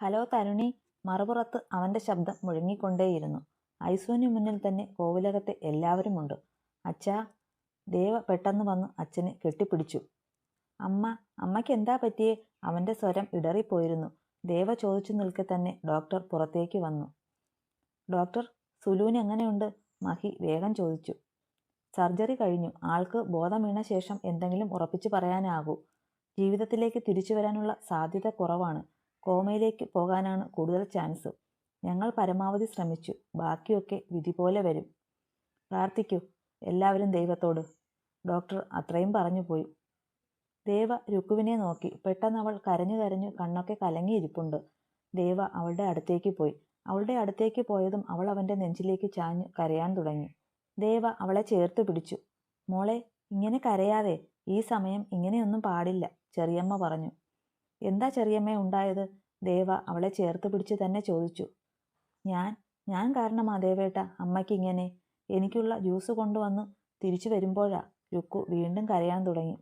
Hello തരുണി. മറുപുറത്ത് അവന്റെ ശബ്ദം മുഴങ്ങിക്കൊണ്ടേയിരുന്നു. ഐസുവിന് മുന്നിൽ തന്നെ കോവിലകത്തെ എല്ലാവരുമുണ്ട്. അച്ഛാ ദേവ പെട്ടെന്ന് വന്ന് അച്ഛനെ കെട്ടിപ്പിടിച്ചു. അമ്മ അമ്മയ്ക്ക് എന്താ പറ്റിയേ? അവന്റെ സ്വരം ഇടറിപ്പോയിരുന്നു. ദേവ ചോദിച്ചു നിൽക്കെ തന്നെ ഡോക്ടർ പുറത്തേക്ക് വന്നു. ഡോക്ടർ സുലൂന് എങ്ങനെയുണ്ട്? മഹി വേഗം ചോദിച്ചു. സർജറി കഴിഞ്ഞു. ആൾക്ക് ബോധം വീണ ശേഷം എന്തെങ്കിലും ഉറപ്പിച്ചു പറയാനാകൂ. ജീവിതത്തിലേക്ക് തിരിച്ചു വരാനുള്ള സാധ്യത കുറവാണ്. കോമയിലേക്ക് പോകാനാണ് കൂടുതൽ ചാൻസ്. ഞങ്ങൾ പരമാവധി ശ്രമിച്ചു. ബാക്കിയൊക്കെ വിധി പോലെ വരും. പ്രാർത്ഥിക്കൂ. എല്ലാവരും ദൈവത്തോട്. ഡോക്ടർ അത്രയും പറഞ്ഞു പോയി. ദേവ രുക്കുവിനെ നോക്കി. പെട്ടെന്ന് അവൾ കരഞ്ഞു കരഞ്ഞു കണ്ണൊക്കെ കലങ്ങിയിരിപ്പുണ്ട്. ദേവ അവളുടെ അടുത്തേക്ക് പോയി. അവളുടെ അടുത്തേക്ക് പോയതും അവൾ അവന്റെ നെഞ്ചിലേക്ക് ചാഞ്ഞു കരയാൻ തുടങ്ങി. ദേവ അവളെ ചേർത്ത് പിടിച്ചു. മോളെ ഇങ്ങനെ കരയാതെ. ഈ സമയം ഇങ്ങനെയൊന്നും പാടില്ല ചെറിയമ്മ പറഞ്ഞു. എന്താ ചെറിയമ്മേ ഉണ്ടായത്? ദേവ അവളെ ചേർത്ത് പിടിച്ച് തന്നെ ചോദിച്ചു. ഞാൻ ഞാൻ കാരണമാ ദേവേട്ട അമ്മയ്ക്ക് ഇങ്ങനെ. എനിക്കുള്ള ജ്യൂസ് കൊണ്ടുവന്ന് തിരിച്ചു വരുമ്പോഴാ. രുക്കു വീണ്ടും കരയാൻ തുടങ്ങി.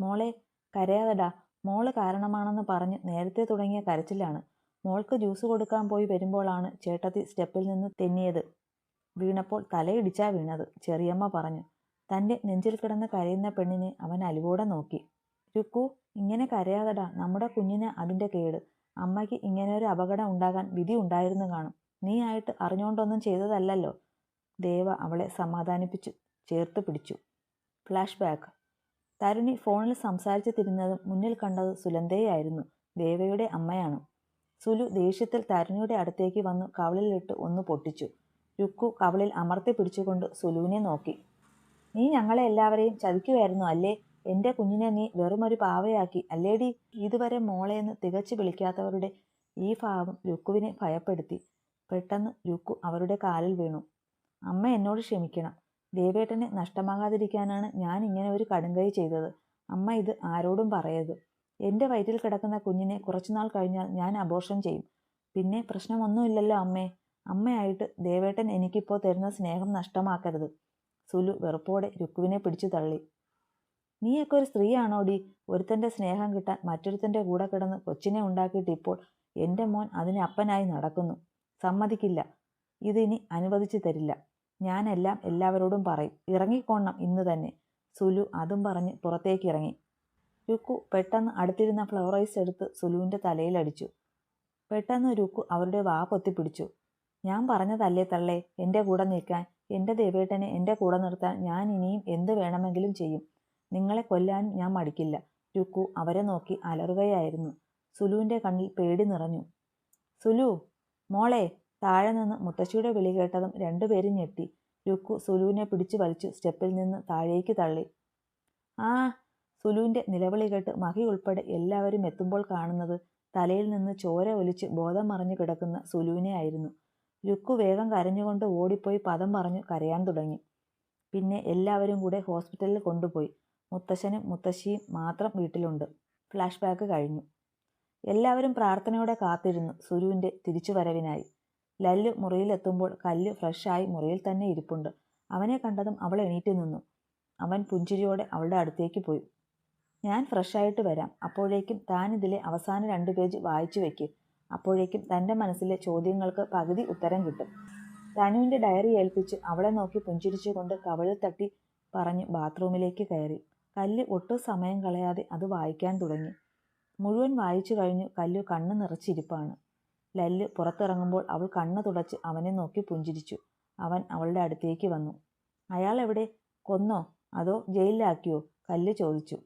മോളെ കരയാതെടാ. മോൾ കാരണമാണെന്ന് പറഞ്ഞ് നേരത്തെ തുടങ്ങിയ കരച്ചിലാണ്. മോൾക്ക് ജ്യൂസ് കൊടുക്കാൻ പോയി വരുമ്പോഴാണ് ചേട്ടത്തി സ്റ്റെപ്പിൽ നിന്ന് തെന്നിയത്. വീണപ്പോൾ തലയിടിച്ചാ വീണത് ചെറിയമ്മ പറഞ്ഞു. തന്റെ നെഞ്ചിൽ കിടന്ന് കരയുന്ന പെണ്ണിനെ അവൻ അലിവോടെ നോക്കി. രുക്കു ഇങ്ങനെ കരയാതടാ നമ്മുടെ കുഞ്ഞിന് അതിന്റെ കേട്. അമ്മയ്ക്ക് ഇങ്ങനെ ഒരു അപകടം ഉണ്ടാകാൻ വിധി ഉണ്ടായിരുന്നു കാണും. നീ ആയിട്ട് അറിഞ്ഞുകൊണ്ടൊന്നും ചെയ്തതല്ലല്ലോ. ദേവ അവളെ സമാധാനിപ്പിച്ചു ചേർത്ത് പിടിച്ചു. Flashback. തരുണി ഫോണിൽ സംസാരിച്ചു തിരിഞ്ഞതും മുന്നിൽ കണ്ടത് സുലന്തയായിരുന്നു ദേവയുടെ അമ്മയാണ്. സുലു ദേഷ്യത്തിൽ തരുണിയുടെ അടുത്തേക്ക് വന്നു കവളിലിട്ട് ഒന്ന് പൊട്ടിച്ചു. രുക്കു കവളിൽ അമർത്തി പിടിച്ചുകൊണ്ട് സുലുവിനെ നോക്കി. നീ ഞങ്ങളെ എല്ലാവരെയും ചതിക്കുമായിരുന്നു അല്ലേ? എന്റെ കുഞ്ഞിനെ നീ വെറും ഒരു പാവയാക്കി. അല്ലേടി ഇതുവരെ മോളെയെന്ന് തികച്ചു വിളിക്കാത്തവരുടെ ഈ ഭാവം രുക്കുവിനെ ഭയപ്പെടുത്തി. പെട്ടെന്ന് രുക്കു അവരുടെ കാലിൽ വീണു. അമ്മ എന്നോട് ക്ഷമിക്കണം. ദേവേട്ടനെ നഷ്ടമാകാതിരിക്കാനാണ് ഞാൻ ഇങ്ങനെ ഒരു കടുങ്കൈ ചെയ്തത്. അമ്മ ഇത് ആരോടും പറയരുത്. എന്റെ വയറ്റിൽ കിടക്കുന്ന കുഞ്ഞിനെ കുറച്ചുനാൾ കഴിഞ്ഞാൽ ഞാൻ അബോർഷൻ ചെയ്യും. പിന്നെ പ്രശ്നമൊന്നുമില്ലല്ലോ അമ്മേ. അമ്മയായിട്ട് ദേവേട്ടൻ എനിക്കിപ്പോൾ തരുന്ന സ്നേഹം നഷ്ടമാക്കരുത്. സുലു വെറുപ്പോടെ രുക്കുവിനെ പിടിച്ചു തള്ളി. നീയൊക്കെ ഒരു സ്ത്രീയാണോടി? ഒരുത്തന്റെ സ്നേഹം കിട്ടാൻ മറ്റൊരുത്തന്റെ കൂടെ കിടന്ന് കൊച്ചിനെ ഉണ്ടാക്കിയിട്ട് ഇപ്പോൾ എന്റെ മോൻ അതിനെ അപ്പനായി നടക്കുന്നു. സമ്മതിക്കില്ല. ഇതിനി അനുവദിച്ചു തരില്ല. ഞാനെല്ലാം എല്ലാവരോടും പറയും. ഇറങ്ങിക്കോണം ഇന്ന് തന്നെ. സുലു അതും പറഞ്ഞ് പുറത്തേക്ക് ഇറങ്ങി. രുക്കു പെട്ടെന്ന് അടുത്തിരുന്ന ഫ്ലവറൈസ് എടുത്ത് സുലുവിന്റെ തലയിലടിച്ചു പെട്ടെന്ന് രുക്കു അവരുടെ വാ പൊത്തിപ്പിടിച്ചു. ഞാൻ പറഞ്ഞതല്ലേ തള്ളേ? എന്റെ കൂടെ നിൽക്കാൻ. എന്റെ ദേവേട്ടനെ എന്റെ കൂടെ നിർത്താൻ ഞാൻ ഇനിയും എന്ത് വേണമെങ്കിലും ചെയ്യും. നിങ്ങളെ കൊല്ലാൻ ഞാൻ മടിക്കില്ല. രുക്കു അവരെ നോക്കി അലറുകയായിരുന്നു. സുലുവിന്റെ കണ്ണിൽ പേടി നിറഞ്ഞു. സുലു മോളെ താഴെ നിന്ന് മുത്തശ്ശിയുടെ വിളി കേട്ടതും രണ്ടുപേരും ഞെട്ടി. രുക്കു സുലുവിനെ പിടിച്ചു വലിച്ചു സ്റ്റെപ്പിൽ നിന്ന് താഴേക്ക് തള്ളി. ആ സുലുവിന്റെ നിലവിളി കേട്ട് മഹി ഉൾപ്പെടെ എല്ലാവരും എത്തുമ്പോൾ കാണുന്നത് തലയിൽ നിന്ന് ചോര ഒലിച്ച് ബോധം മറിഞ്ഞു കിടക്കുന്ന സുലുവിനെ ആയിരുന്നു. രുക്കു വേഗം കരഞ്ഞുകൊണ്ട് ഓടിപ്പോയി പദം പറഞ്ഞു കരയാൻ തുടങ്ങി. പിന്നെ എല്ലാവരും കൂടെ ഹോസ്പിറ്റലിൽ കൊണ്ടുപോയി. മുത്തശ്ശനും മുത്തശ്ശിയും മാത്രം വീട്ടിലുണ്ട്. ഫ്ലാഷ് ബാക്ക് കഴിഞ്ഞു. എല്ലാവരും പ്രാർത്ഥനയോടെ കാത്തിരുന്നു സുരുവിന്റെ തിരിച്ചുവരവിനായി. ലല്ലു മുറിയിലെത്തുമ്പോൾ കല്ല് ഫ്രഷായി മുറിയിൽ തന്നെ ഇരിപ്പുണ്ട്. അവനെ കണ്ടതും അവൾ എണീറ്റ് നിന്നു. അവൻ പുഞ്ചിരിയോടെ അവളുടെ അടുത്തേക്ക് പോയി. ഞാൻ ഫ്രഷായിട്ട് വരാം. അപ്പോഴേക്കും താൻ ഇതിലെ അവസാന രണ്ട് പേജ് വായിച്ചു വയ്ക്കും അപ്പോഴേക്കും തന്റെ മനസ്സിലെ ചോദ്യങ്ങൾക്ക് പകുതി ഉത്തരം കിട്ടും. തനുവിന്റെ ഡയറി ഏൽപ്പിച്ച് അവളെ നോക്കി പുഞ്ചിരിച്ചുകൊണ്ട് കവളിൽ തട്ടി പറഞ്ഞ് ബാത്റൂമിലേക്ക് കയറി. കല്ല് ഒട്ടും സമയം കളയാതെ അത് വായിക്കാൻ തുടങ്ങി. മുഴുവൻ വായിച്ചു കഴിഞ്ഞു കല്ലു കണ്ണ് നിറച്ചിരിപ്പാണ്. ലല്ല് പുറത്തിറങ്ങുമ്പോൾ അവൾ കണ്ണ് തുടച്ച് അവനെ നോക്കി പുഞ്ചിരിച്ചു. അവൻ അവളുടെ അടുത്തേക്ക് വന്നു. അയാൾ എവിടെ? കൊന്നോ? അതോ ജയിലിലാക്കിയോ? കല്ല് ചോദിച്ചു.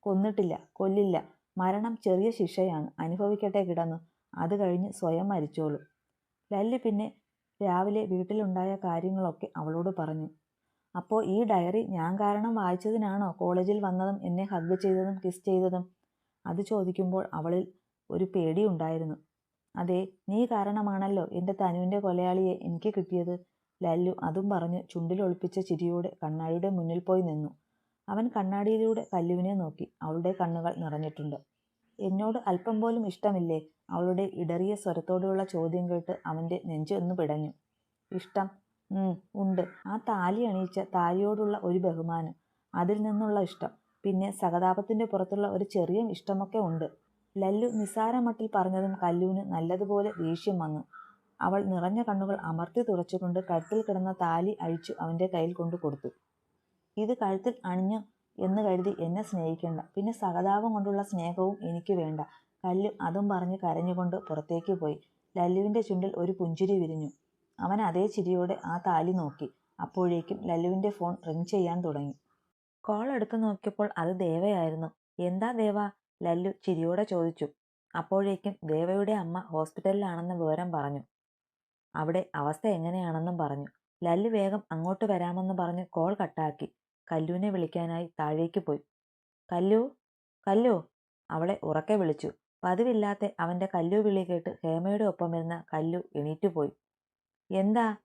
കൊന്നിട്ടില്ല കൊല്ലില്ല. മരണം ചെറിയ ശിക്ഷയാണ്. അനുഭവിക്കട്ടെ കിടന്നു. അത് കഴിഞ്ഞ് സ്വയം മരിച്ചോളൂ. ലല്ല് പിന്നെ രാവിലെ വീട്ടിലുണ്ടായ കാര്യങ്ങളൊക്കെ അവളോട് പറഞ്ഞു. അപ്പോൾ ഈ ഡയറി ഞാൻ കാരണം വായിച്ചതിനാണോ? കോളേജിൽ വന്നതും എന്നെ ഹഗ് ചെയ്തതും കിസ് ചെയ്തതും? അത് ചോദിക്കുമ്പോൾ അവളിൽ ഒരു പേടിയുണ്ടായിരുന്നു അതെ നീ കാരണമാണല്ലോ എന്റെ തനുവിന്റെ കൊലയാളിയെ എനിക്ക് കിട്ടിയത്. ലല്ലു അതും പറഞ്ഞ് ചുണ്ടിലൊളിപ്പിച്ച ചിരിയോടെ കണ്ണാടിയുടെ മുന്നിൽ പോയി നിന്നു. അവൻ കണ്ണാടിയിലൂടെ കല്ലുവിനെ നോക്കി. അവളുടെ കണ്ണുകൾ നിറഞ്ഞിട്ടുണ്ട്. എന്നോട് അല്പം പോലും ഇഷ്ടമില്ലേ? അവളുടെ ഇടറിയ സ്വരത്തോടെയുള്ള ചോദ്യം കേട്ട് അവന്റെ നെഞ്ച് ഒന്ന് പിടഞ്ഞു. ഇഷ്ടം ഉണ്ട്. ആ താലി അണിയിച്ച താലിയോടുള്ള ഒരു ബഹുമാനം അതിൽ നിന്നുള്ള ഇഷ്ടം. പിന്നെ സഹതാപത്തിന്റെ പുറത്തുള്ള ഒരു ചെറിയ ഇഷ്ടമൊക്കെ ഉണ്ട്. ലല്ലു നിസ്സാരമട്ടിൽ പറഞ്ഞതും കല്ലുവിന് നല്ലതുപോലെ ദേഷ്യം വന്നു. അവൾ നിറഞ്ഞ കണ്ണുകൾ അമർത്തി തുറച്ചുകൊണ്ട് കഴുത്തിൽ കിടന്ന താലി അഴിച്ചു അവന്റെ കയ്യിൽ കൊണ്ടു കൊടുത്തു. ഇത് കഴുത്തിൽ അണിഞ്ഞു എന്ന് കരുതി എന്നെ സ്നേഹിക്കേണ്ട. പിന്നെ സഹതാപം കൊണ്ടുള്ള സ്നേഹവും എനിക്ക് വേണ്ട. കല്ലു അതും പറഞ്ഞ് കരഞ്ഞുകൊണ്ട് പുറത്തേക്ക് പോയി. ലല്ലുവിന്റെ ചുണ്ടിൽ ഒരു പുഞ്ചിരി വിരിഞ്ഞു. അവൻ അതേ ചിരിയോടെ ആ താലി നോക്കി. അപ്പോഴേക്കും ലല്ലുവിന്റെ ഫോൺ റിങ് ചെയ്യാൻ തുടങ്ങി. കോൾ എടുത്തു നോക്കിയപ്പോൾ അത് ദേവയായിരുന്നു. എന്താ ദേവ? ലല്ലു ചിരിയോടെ ചോദിച്ചു. അപ്പോഴേക്കും ദേവയുടെ അമ്മ ഹോസ്പിറ്റലിലാണെന്ന വിവരം പറഞ്ഞു. അവിടെ അവസ്ഥ എങ്ങനെയാണെന്നും പറഞ്ഞു. ലല്ലു വേഗം അങ്ങോട്ട് വരാമെന്ന് പറഞ്ഞ് കോൾ കട്ടാക്കി. കല്ലുവിനെ വിളിക്കാനായി താഴേക്ക് പോയി. കല്ലു കല്ലു അവളെ ഉറക്കെ വിളിച്ചു. പതിവില്ലാത്ത അവന്റെ കല്ലു വിളി കേട്ട് ഹേമയുടെ ഒപ്പമിരുന്ന കല്ലു എണീറ്റുപോയി എന്താ?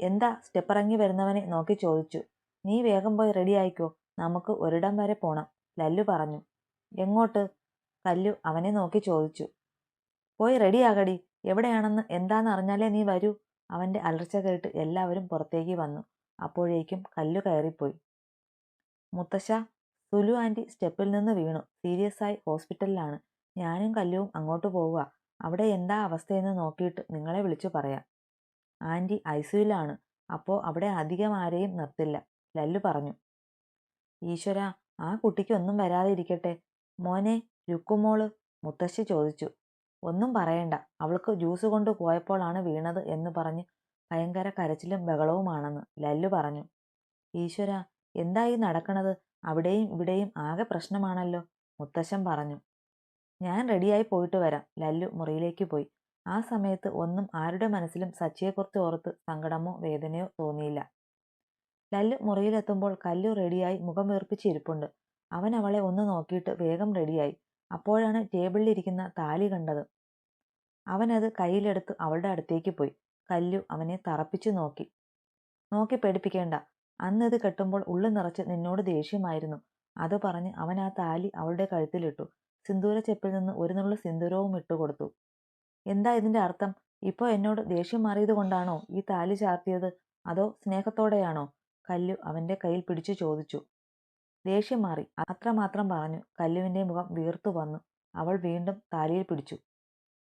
എന്താ സ്റ്റെപ്പിറങ്ങി വരുന്നവനെ? നോക്കി ചോദിച്ചു. നീ വേഗം പോയി റെഡി ആയിക്കോ. നമുക്ക് ഒരിടം വരെ പോണം ലല്ലു പറഞ്ഞു. എങ്ങോട്ട്? കല്ലു അവനെ നോക്കി ചോദിച്ചു. പോയി റെഡിയാകടി എവിടെയാണെന്ന് എന്താണെന്ന് അറിഞ്ഞാലേ നീ വരൂ. അവന്റെ അലർച്ച കേട്ട് എല്ലാവരും പുറത്തേക്ക് വന്നു. അപ്പോഴേക്കും കല്ലു കയറിപ്പോയി. മുത്തശ്ശ സുലു ആന്റി സ്റ്റെപ്പിൽ നിന്ന് വീണു. സീരിയസ് ആയി ഹോസ്പിറ്റലിലാണ്. ഞാനും കല്ലുവും അങ്ങോട്ട് പോവുക. അവിടെ എന്താ അവസ്ഥയെന്ന് നോക്കിയിട്ട് നിങ്ങളെ വിളിച്ചു പറയാം. ആന്റി ഐ സിയുലാണ് അപ്പോൾ അവിടെ അധികം ആരെയും നിർത്തില്ല. ലല്ലു പറഞ്ഞു. ഈശ്വര ആ കുട്ടിക്ക് ഒന്നും വരാതെ ഇരിക്കട്ടെ മോനെ രുക്കുമോൾ മുത്തശ്ശി ചോദിച്ചു. ഒന്നും പറയണ്ട. അവൾക്ക് ജ്യൂസ് കൊണ്ട് പോയപ്പോഴാണ് വീണത് എന്ന് പറഞ്ഞ് ഭയങ്കര കരച്ചിലും ബഹളവുമാണെന്ന് ലല്ലു പറഞ്ഞു. ഈശ്വര എന്തായി നടക്കണത്? അവിടെയും ഇവിടെയും ആകെ പ്രശ്നമാണല്ലോ മുത്തശ്ശൻ പറഞ്ഞു. ഞാൻ റെഡിയായി പോയിട്ട് വരാം ലല്ലു മുറിയിലേക്ക് പോയി. ആ സമയത്ത് ഒന്നും ആരുടെ മനസ്സിലും സച്ചിയെക്കുറിച്ച് ഓർത്ത് സങ്കടമോ വേദനയോ തോന്നിയില്ല. ലല്ലു മുറിയിലെത്തുമ്പോൾ കല്ലു റെഡിയായി മുഖം വീർപ്പിച്ചിരിപ്പുണ്ട്. അവൻ അവളെ ഒന്ന് നോക്കിയിട്ട് വേഗം റെഡിയായി. അപ്പോഴാണ് ടേബിളിലിരിക്കുന്ന താലി കണ്ടത്. അവനത് കയ്യിലെടുത്ത് അവളുടെ അടുത്തേക്ക് പോയി. കല്ലു അവനെ തറപ്പിച്ചു നോക്കി. നോക്കി പേടിപ്പിക്കേണ്ട. അന്ന് ഇത് കെട്ടുമ്പോൾ ഉള്ളു നിറച്ച് നിന്നോട് ദേഷ്യമായിരുന്നു. അത് പറഞ്ഞ് അവൻ ആ താലി അവളുടെ കഴുത്തിലിട്ടു. സിന്ദൂര ചെപ്പിൽ നിന്ന് ഒരു നുള്ളു സിന്ദൂരവും ഇട്ടുകൊടുത്തു. എന്താ ഇതിന്റെ അർത്ഥം? ഇപ്പോൾ എന്നോട് ദേഷ്യം മാറിയത് കൊണ്ടാണോ ഈ താലി ചാർത്തിയത്? അതോ സ്നേഹത്തോടെയാണോ? കല്ലു അവന്റെ കയ്യിൽ പിടിച്ചു ചോദിച്ചു. ദേഷ്യം മാറി. അത്രമാത്രം പറഞ്ഞു. കല്ലുവിന്റെ മുഖം വീർത്തു വന്നു. അവൾ വീണ്ടും താലിയിൽ പിടിച്ചു.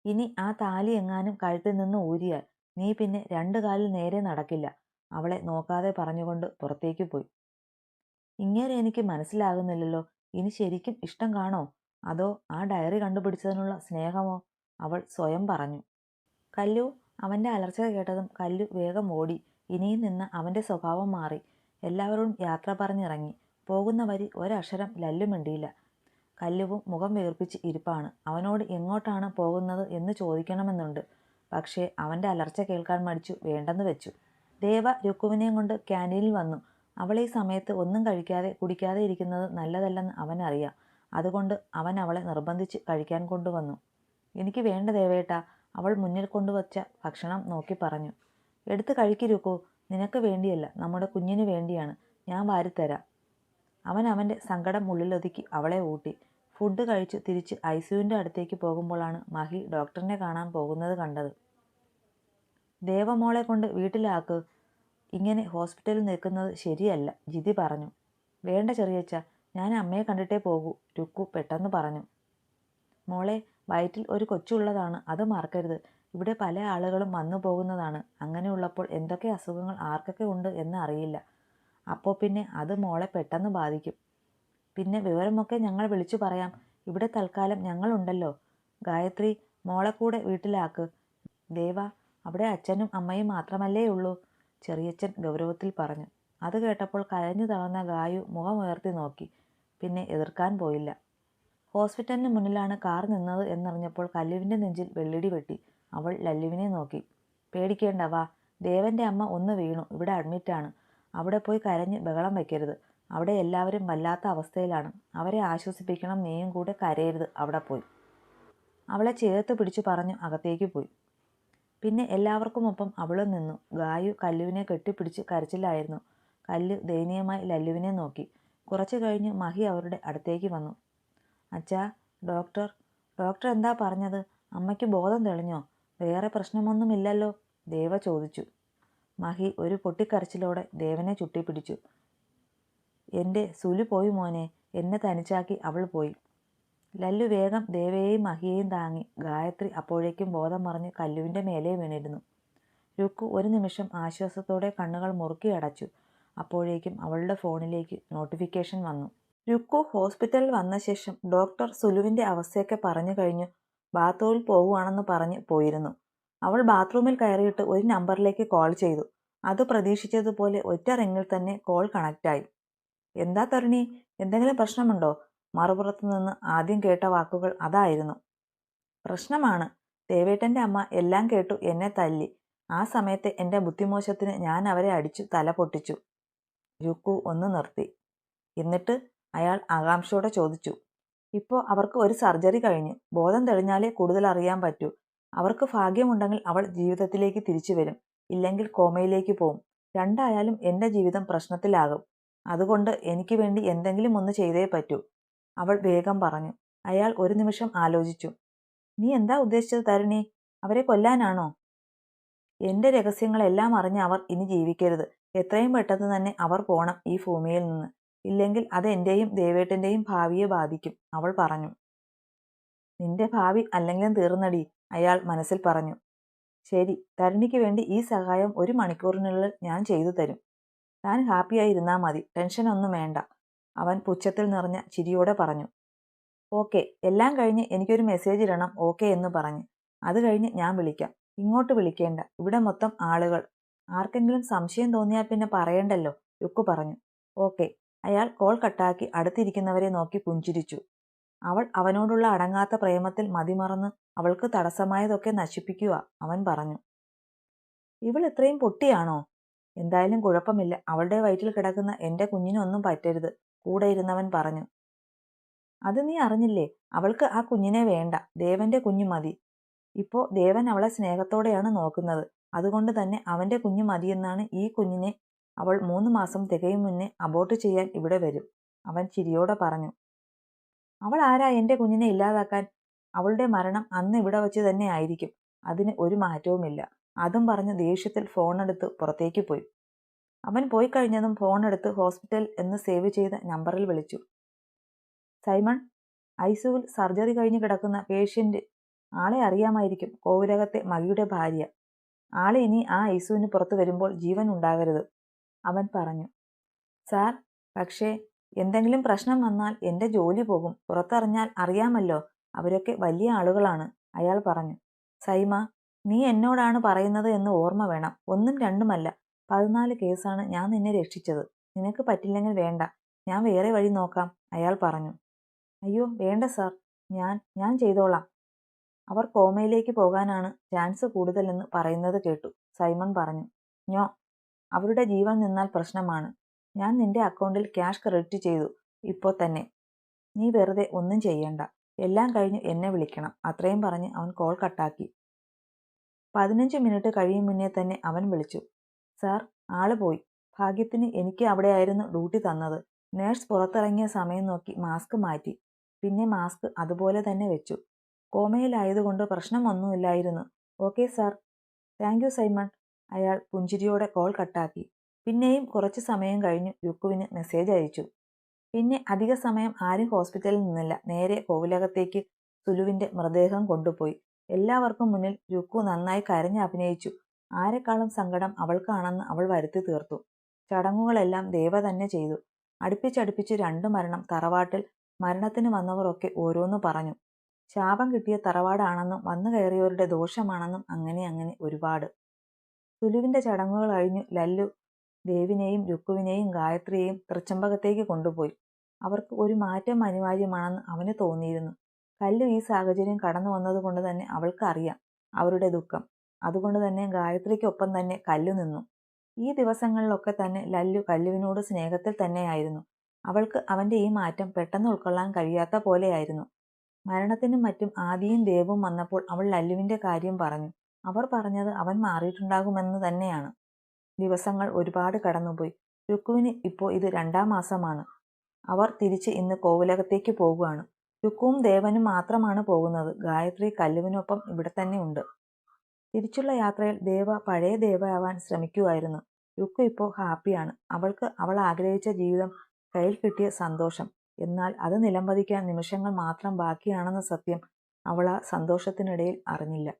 ഇനി ആ താലി എങ്ങാനും കഴുത്തിൽ നിന്ന് ഊരിയാൽ നീ പിന്നെ രണ്ടു കാലിൽ നേരെ നടക്കില്ല. അവളെ നോക്കാതെ പറഞ്ഞുകൊണ്ട് പുറത്തേക്ക് പോയി. ഇങ്ങനെ എനിക്ക് മനസ്സിലാകുന്നില്ലല്ലോ. ഇനി ശരിക്കും ഇഷ്ടം കാണോ? അതോ ആ ഡയറി കണ്ടുപിടിച്ചതിനുള്ള സ്നേഹമോ? അവൾ സ്വയം പറഞ്ഞു. കല്ലു അവന്റെ അലർച്ച കേട്ടതും കല്ലു വേഗം ഓടി. ഇനിയും നിന്ന് അവന്റെ സ്വഭാവം മാറി. എല്ലാവരും യാത്ര പറഞ്ഞിറങ്ങി. പോകുന്ന വരി ഒരക്ഷരം ലല്ലു മിണ്ടിയില്ല. കല്ലുവും മുഖം വീർപ്പിച്ച് ഇരിപ്പാണ്. അവനോട് എങ്ങോട്ടാണ് പോകുന്നത് എന്ന് ചോദിക്കണമെന്നുണ്ട്. പക്ഷേ അവന്റെ അലർച്ച കേൾക്കാൻ മടിച്ചു വേണ്ടെന്ന് വെച്ചു. ദേവ രുക്കുവിനെയും കൊണ്ട് ക്യാന്റീനിൽ വന്നു. അവൾ ഈ സമയത്ത് ഒന്നും കഴിക്കാതെ കുടിക്കാതെ ഇരിക്കുന്നത് നല്ലതല്ലെന്ന് അവനറിയാം. അതുകൊണ്ട് അവൻ അവളെ നിർബന്ധിച്ച് കഴിക്കാൻ കൊണ്ടുവന്നു. എനിക്ക് വേണ്ട ദേവേട്ട അവൾ മുന്നിൽ കൊണ്ടുവച്ച ഭക്ഷണം നോക്കി പറഞ്ഞു. എടുത്ത് കഴിക്കിരുക്കൂ നിനക്ക് വേണ്ടിയല്ല. നമ്മുടെ കുഞ്ഞിന് വേണ്ടിയാണ്. ഞാൻ വാരിത്തരാം. അവൻ അവന്റെ സങ്കടം ഉള്ളിലൊതുക്കി അവളെ ഊട്ടി. ഫുഡ് കഴിച്ച് തിരിച്ച് ഐ സിയുവിന്റെ അടുത്തേക്ക് പോകുമ്പോഴാണ് മഹി ഡോക്ടറിനെ കാണാൻ പോകുന്നത് കണ്ടത്. ദേവമോളെ കൊണ്ട് വീട്ടിലാക്ക്. ഇങ്ങനെ ഹോസ്പിറ്റലിൽ നിൽക്കുന്നത് ശരിയല്ല ജിതി പറഞ്ഞു. വേണ്ട ചെറിയച്ച ഞാൻ അമ്മയെ കണ്ടിട്ടേ പോകൂ രുക്കു പെട്ടെന്ന് പറഞ്ഞു. മോളെ വയറ്റിൽ ഒരു കൊച്ചുള്ളതാണ് അത് മറക്കരുത്. ഇവിടെ പല ആളുകളും വന്നു പോകുന്നതാണ്. അങ്ങനെയുള്ളപ്പോൾ എന്തൊക്കെ അസുഖങ്ങൾ ആർക്കൊക്കെ ഉണ്ട് എന്ന് അറിയില്ല. അപ്പോൾ പിന്നെ അത് മോളെ പെട്ടെന്ന് ബാധിക്കും. പിന്നെ വിവരമൊക്കെ ഞങ്ങൾ വിളിച്ചു പറയാം. ഇവിടെ തൽക്കാലം ഞങ്ങളുണ്ടല്ലോ. ഗായത്രി മോളെ കൂടെ വീട്ടിലാക്ക്. ദേവ അവിടെ അച്ഛനും അമ്മയും മാത്രമല്ലേ ഉള്ളൂ ചെറിയച്ഛൻ ഗൗരവത്തിൽ പറഞ്ഞു. അത് കേട്ടപ്പോൾ കരഞ്ഞു തളർന്ന ഗായു മുഖമുയർത്തി നോക്കി. പിന്നെ എതിർക്കാൻ പോയില്ല. ഹോസ്പിറ്റലിന് മുന്നിലാണ് കാർ നിന്നത് എന്നറിഞ്ഞപ്പോൾ കല്ലുവിന്റെ നെഞ്ചിൽ വെള്ളിടി വെട്ടി. അവൾ ലല്ലുവിനെ നോക്കി. പേടിക്കേണ്ട വാ. ദേവന്റെ അമ്മ ഒന്ന് വീണു. ഇവിടെ അഡ്മിറ്റാണ് അവിടെ പോയി കരഞ്ഞ് ബഹളം വയ്ക്കരുത് അവിടെ എല്ലാവരും വല്ലാത്ത അവസ്ഥയിലാണ്. അവരെ ആശ്വസിപ്പിക്കണം. നീയും കൂടെ കരയരുത്. അവിടെ പോയി. അവളെ ചേർത്ത് പിടിച്ചു പറഞ്ഞു അകത്തേക്ക് പോയി. പിന്നെ എല്ലാവർക്കുമൊപ്പം അവളും നിന്നു. ഗായു കല്ലുവിനെ കെട്ടിപ്പിടിച്ച് കരച്ചിലായിരുന്നു. കല്ലു ദയനീയമായി ലല്ലുവിനെ നോക്കി. കുറച്ചു കഴിഞ്ഞ് മഹി അവരുടെ അടുത്തേക്ക് വന്നു. അച്ഛാ ഡോക്ടർ. ഡോക്ടർ എന്താ പറഞ്ഞത്? അമ്മയ്ക്ക് ബോധം തെളിഞ്ഞോ? വേറെ പ്രശ്നമൊന്നുമില്ലല്ലോ? ദേവ ചോദിച്ചു. മഹി ഒരു പൊട്ടിക്കരച്ചിലോടെ ദേവനെ ചുട്ടിപ്പിടിച്ചു. എന്റെ സുലു പോയി മോനെ. എന്നെ തനിച്ചാക്കി അവൾ പോയി. ലല്ലു വേഗം ദേവയെയും മഹിയെയും താങ്ങി. ഗായത്രി അപ്പോഴേക്കും ബോധം മറിഞ്ഞ് കല്ലുവിന്റെ മേലെ വീണിരുന്നു. രുക്കു ഒരു നിമിഷം ആശ്വാസത്തോടെ കണ്ണുകൾ മുറുക്കി അടച്ചു. അപ്പോഴേക്കും അവളുടെ ഫോണിലേക്ക് നോട്ടിഫിക്കേഷൻ വന്നു. രുക്കു ഹോസ്പിറ്റലിൽ വന്ന ശേഷം ഡോക്ടർ സുലുവിന്റെ അവസ്ഥയൊക്കെ പറഞ്ഞു കഴിഞ്ഞു. ബാത്റൂമിൽ പോവുകയാണെന്ന് പറഞ്ഞ് പോയിരുന്നു. അവൾ ബാത്റൂമിൽ കയറിയിട്ട് ഒരു നമ്പറിലേക്ക് കോൾ ചെയ്തു. അത് പ്രതീക്ഷിച്ചതുപോലെ ഒറ്റ റിങ്ങിൽ തന്നെ കോൾ കണക്റ്റായി. എന്താ തരുണി? എന്തെങ്കിലും പ്രശ്നമുണ്ടോ? മറുപുറത്തു നിന്ന് ആദ്യം കേട്ട വാക്കുകൾ അതായിരുന്നു. പ്രശ്നമാണ്. ദേവേട്ടന്റെ അമ്മ എല്ലാം കേട്ടു എന്നെ തല്ലി. ആ സമയത്ത് എന്റെ ബുദ്ധിമോശത്തിന് ഞാൻ അവരെ അടിച്ചു തല പൊട്ടിച്ചു. രുക്കു ഒന്ന് നിർത്തി. എന്നിട്ട് അയാൾ ആകാംക്ഷയോടെ ചോദിച്ചു. ഇപ്പോൾ അവർക്ക് ഒരു സർജറി കഴിഞ്ഞു. ബോധം തെളിഞ്ഞാലേ കൂടുതൽ അറിയാൻ പറ്റൂ. അവർക്ക് ഭാഗ്യമുണ്ടെങ്കിൽ അവൾ ജീവിതത്തിലേക്ക് തിരിച്ചു വരും. ഇല്ലെങ്കിൽ കോമയിലേക്ക് പോവും. രണ്ടായാലും എന്റെ ജീവിതം പ്രശ്നത്തിലാകും. അതുകൊണ്ട് എനിക്ക് വേണ്ടി എന്തെങ്കിലും ഒന്ന് ചെയ്തേ പറ്റൂ. അവൾ വേഗം പറഞ്ഞു. അയാൾ ഒരു നിമിഷം ആലോചിച്ചു. നീ എന്താ ഉദ്ദേശിച്ചത് തരുണി? അവരെ കൊല്ലാനാണോ? എന്റെ രഹസ്യങ്ങളെല്ലാം അറിഞ്ഞ് അവർ ഇനി ജീവിക്കരുത്. എത്രയും പെട്ടെന്ന് തന്നെ അവർ പോണം ഈ ഭൂമിയിൽ നിന്ന്. ഇല്ലെങ്കിൽ അത് എന്റെയും ദേവേട്ടന്റെയും ഭാവിയെ ബാധിക്കും അവൾ പറഞ്ഞു. നിന്റെ ഭാവി അല്ലെങ്കിലും തീർന്നടി അയാൾ മനസ്സിൽ പറഞ്ഞു. ശരി തരുണിക്ക് വേണ്ടി ഈ സഹായം ഒരു മണിക്കൂറിനുള്ളിൽ ഞാൻ ചെയ്തു തരും. താൻ ഹാപ്പിയായി ഇരുന്നാൽ മതി ടെൻഷനൊന്നും വേണ്ട അവൻ പുച്ഛത്തിൽ നിറഞ്ഞ ചിരിയോടെ പറഞ്ഞു. ഓക്കെ എല്ലാം കഴിഞ്ഞ് എനിക്കൊരു മെസ്സേജ് ഇടണം ഓക്കെ എന്ന് പറഞ്ഞു. അത് കഴിഞ്ഞ് ഞാൻ വിളിക്കാം. ഇങ്ങോട്ട് വിളിക്കേണ്ട ഇവിടെ മൊത്തം ആളുകൾ. ആർക്കെങ്കിലും സംശയം തോന്നിയാൽ പിന്നെ പറയണ്ടല്ലോ രുക്കു പറഞ്ഞു. ഓക്കെ അയാൾ കോൾ കട്ടാക്കി അടുത്തിരിക്കുന്നവരെ നോക്കി പുഞ്ചിരിച്ചു. അവൾ അവനോടുള്ള അടങ്ങാത്ത പ്രേമത്തിൽ മതിമറന്ന് അവൾക്ക് തടസ്സമായതൊക്കെ നശിപ്പിക്കുക അവൻ പറഞ്ഞു. ഇവൾ ഇത്രയും പൊട്ടിയാണോ? എന്തായാലും കുഴപ്പമില്ല. അവളുടെ വയറ്റിൽ കിടക്കുന്ന എന്റെ കുഞ്ഞിനൊന്നും പറ്റരുത് കൂടെ ഇരുന്നവൻ പറഞ്ഞു. അത് നീ അറിഞ്ഞില്ലേ? അവൾക്ക് ആ കുഞ്ഞിനെ വേണ്ട. ദേവന്റെ കുഞ്ഞു മതി. ഇപ്പോ ദേവൻ അവളെ സ്നേഹത്തോടെയാണ് നോക്കുന്നത്. അതുകൊണ്ട് തന്നെ അവന്റെ കുഞ്ഞു മതിയെന്നാണ് ഈ കുഞ്ഞിനെ അവൾ മൂന്ന് മാസം തികയും മുന്നേ അബോർട്ട് ചെയ്യാൻ ഇവിടെ വരും. അവൻ ചിരിയോടെ പറഞ്ഞു. അവൾ ആരാ എന്റെ കുഞ്ഞിനെ ഇല്ലാതാക്കാൻ? അവളുടെ മരണം അന്ന് ഇവിടെ വച്ച് തന്നെ ആയിരിക്കും. അതിന് ഒരു മാറ്റവുമില്ല. അതും പറഞ്ഞ് ദേഷ്യത്തിൽ ഫോണെടുത്ത് പുറത്തേക്ക് പോയി. അവൻ പോയി കഴിഞ്ഞതും ഫോണെടുത്ത് ഹോസ്പിറ്റൽ എന്ന് സേവ് ചെയ്ത നമ്പറിൽ വിളിച്ചു. സൈമൺ ഐസുവിൽ സർജറി കഴിഞ്ഞ് കിടക്കുന്ന പേഷ്യന്റ് ആളെ അറിയാമായിരിക്കും. കോവിലകത്തെ മകിയുടെ ഭാര്യ. ആളെ ഇനി ആ ഐസുവിന് പുറത്തു വരുമ്പോൾ ജീവൻ ഉണ്ടാകരുത്. അവൻ പറഞ്ഞു. സാർ പക്ഷേ എന്തെങ്കിലും പ്രശ്നം വന്നാൽ എന്റെ ജോലി പോകും. പുറത്തറിഞ്ഞാൽ അറിയാമല്ലോ അവരൊക്കെ വലിയ ആളുകളാണ് അയാൾ പറഞ്ഞു. സൈമ നീ എന്നോടാണ് പറയുന്നത് എന്ന് ഓർമ്മ വേണം. ഒന്നും രണ്ടുമല്ല. പതിനാല് കേസാണ് ഞാൻ നിന്നെ രക്ഷിച്ചത്. നിനക്ക് പറ്റില്ലെങ്കിൽ വേണ്ട. ഞാൻ വേറെ വഴി നോക്കാം അയാൾ പറഞ്ഞു. അയ്യോ വേണ്ട സാർ. ഞാൻ ഞാൻ ചെയ്തോളാം. അവർ കോമയിലേക്ക് പോകാനാണ് ചാൻസ് കൂടുതലെന്ന് പറയുന്നത് കേട്ടു സൈമൺ പറഞ്ഞു. ഞോ അവരുടെ ജീവൻ നിന്നാൽ പ്രശ്നമാണ്. ഞാൻ നിന്റെ അക്കൗണ്ടിൽ ക്യാഷ് ക്രെഡിറ്റ് ചെയ്തു. ഇപ്പോൾ തന്നെ. നീ വെറുതെ ഒന്നും ചെയ്യണ്ട. എല്ലാം കഴിഞ്ഞ് എന്നെ വിളിക്കണം. അത്രയും പറഞ്ഞ് അവൻ കോൾ കട്ടാക്കി പതിനഞ്ച് മിനിറ്റ് കഴിയും മുന്നേ തന്നെ അവൻ വിളിച്ചു. സാർ ആൾ പോയി. ഭാഗ്യത്തിന് എനിക്ക് അവിടെയായിരുന്നു ഡ്യൂട്ടി തന്നത്. നേഴ്സ് പുറത്തിറങ്ങിയ സമയം നോക്കി മാസ്ക് മാറ്റി. പിന്നെ മാസ്ക് അതുപോലെ തന്നെ വെച്ചു. കോമയിലായതുകൊണ്ട് പ്രശ്നമൊന്നുമില്ലായിരുന്നു okay sir thank you Simon അയാൾ പുഞ്ചിരിയോടെ കോൾ കട്ടാക്കി പിന്നെയും കുറച്ച് സമയം കഴിഞ്ഞു രുക്കുവിന് മെസ്സേജ് അയച്ചു. പിന്നെ അധിക സമയം ആരും ഹോസ്പിറ്റലിൽ നിന്നില്ല. നേരെ കോവിലകത്തേക്ക് സുലുവിന്റെ മൃതദേഹം കൊണ്ടുപോയി. എല്ലാവർക്കും മുന്നിൽ രുക്കു നന്നായി കരഞ്ഞ് അഭിനയിച്ചു. ആരെക്കാളും സങ്കടം അവൾക്കാണെന്ന് അവൾ വരുത്തി തീർത്തു. ചടങ്ങുകളെല്ലാം ദേവ തന്നെ ചെയ്തു. അടുപ്പിച്ചടുപ്പിച്ച് രണ്ടു മരണം തറവാട്ടിൽ മരണത്തിന് വന്നവരൊക്കെ ഓരോന്ന് പറഞ്ഞു. ശാപം കിട്ടിയ തറവാടാണെന്നും വന്നു കയറിയവരുടെ ദോഷമാണെന്നും അങ്ങനെ അങ്ങനെ ഒരുപാട്. സുലുവിന്റെ ചടങ്ങുകൾ കഴിഞ്ഞു ലല്ലു ദേവിനെയും രുക്കുവിനെയും ഗായത്രിയെയും തൃച്ചമ്പകത്തേക്ക് കൊണ്ടുപോയി. അവർക്ക് ഒരു മാറ്റം അനിവാര്യമാണെന്ന് അവന് തോന്നിയിരുന്നു. കല്ലു ഈ സാഹചര്യം കടന്നു വന്നതുകൊണ്ട് തന്നെ അവൾക്ക് അറിയാം അവരുടെ ദുഃഖം. അതുകൊണ്ട് തന്നെ ഗായത്രിക്കൊപ്പം തന്നെ കല്ലു നിന്നു. ഈ ദിവസങ്ങളിലൊക്കെ തന്നെ ലല്ലു കല്ലുവിനോട് സ്നേഹത്തിൽ തന്നെയായിരുന്നു. അവൾക്ക് അവന്റെ ഈ മാറ്റം പെട്ടെന്ന് ഉൾക്കൊള്ളാൻ കഴിയാത്ത പോലെയായിരുന്നു. മരണത്തിനും മറ്റും ആദിയും ദേവും വന്നപ്പോൾ അവൾ ലല്ലുവിന്റെ കാര്യം പറഞ്ഞു. അവർ പറഞ്ഞത് അവൻ മാറിയിട്ടുണ്ടാകുമെന്ന് തന്നെയാണ്. ദിവസങ്ങൾ ഒരുപാട് കടന്നുപോയി. രുക്കുവിന് ഇപ്പോൾ ഇത് രണ്ടാം മാസമാണ്. അവർ തിരിച്ച് ഇന്ന് കോവിലകത്തേക്ക് പോകുകയാണ് രുക്കുവും ദേവനും മാത്രമാണ് പോകുന്നത്. ഗായത്രി കല്ലുവിനൊപ്പം ഇവിടെ തന്നെ ഉണ്ട്. തിരിച്ചുള്ള യാത്രയിൽ ദേവ പഴയ ദേവയാവാൻ ശ്രമിക്കുമായിരുന്നു രുക്കു ഇപ്പോൾ ഹാപ്പിയാണ്. അവൾക്ക് അവൾ ആഗ്രഹിച്ച ജീവിതം കയ്യിൽ കിട്ടിയ സന്തോഷം. എന്നാൽ അത് നിലംപതിക്കാൻ നിമിഷങ്ങൾ മാത്രം ബാക്കിയാണെന്ന സത്യം അവൾ ആ സന്തോഷത്തിനിടയിൽ അറിഞ്ഞില്ല.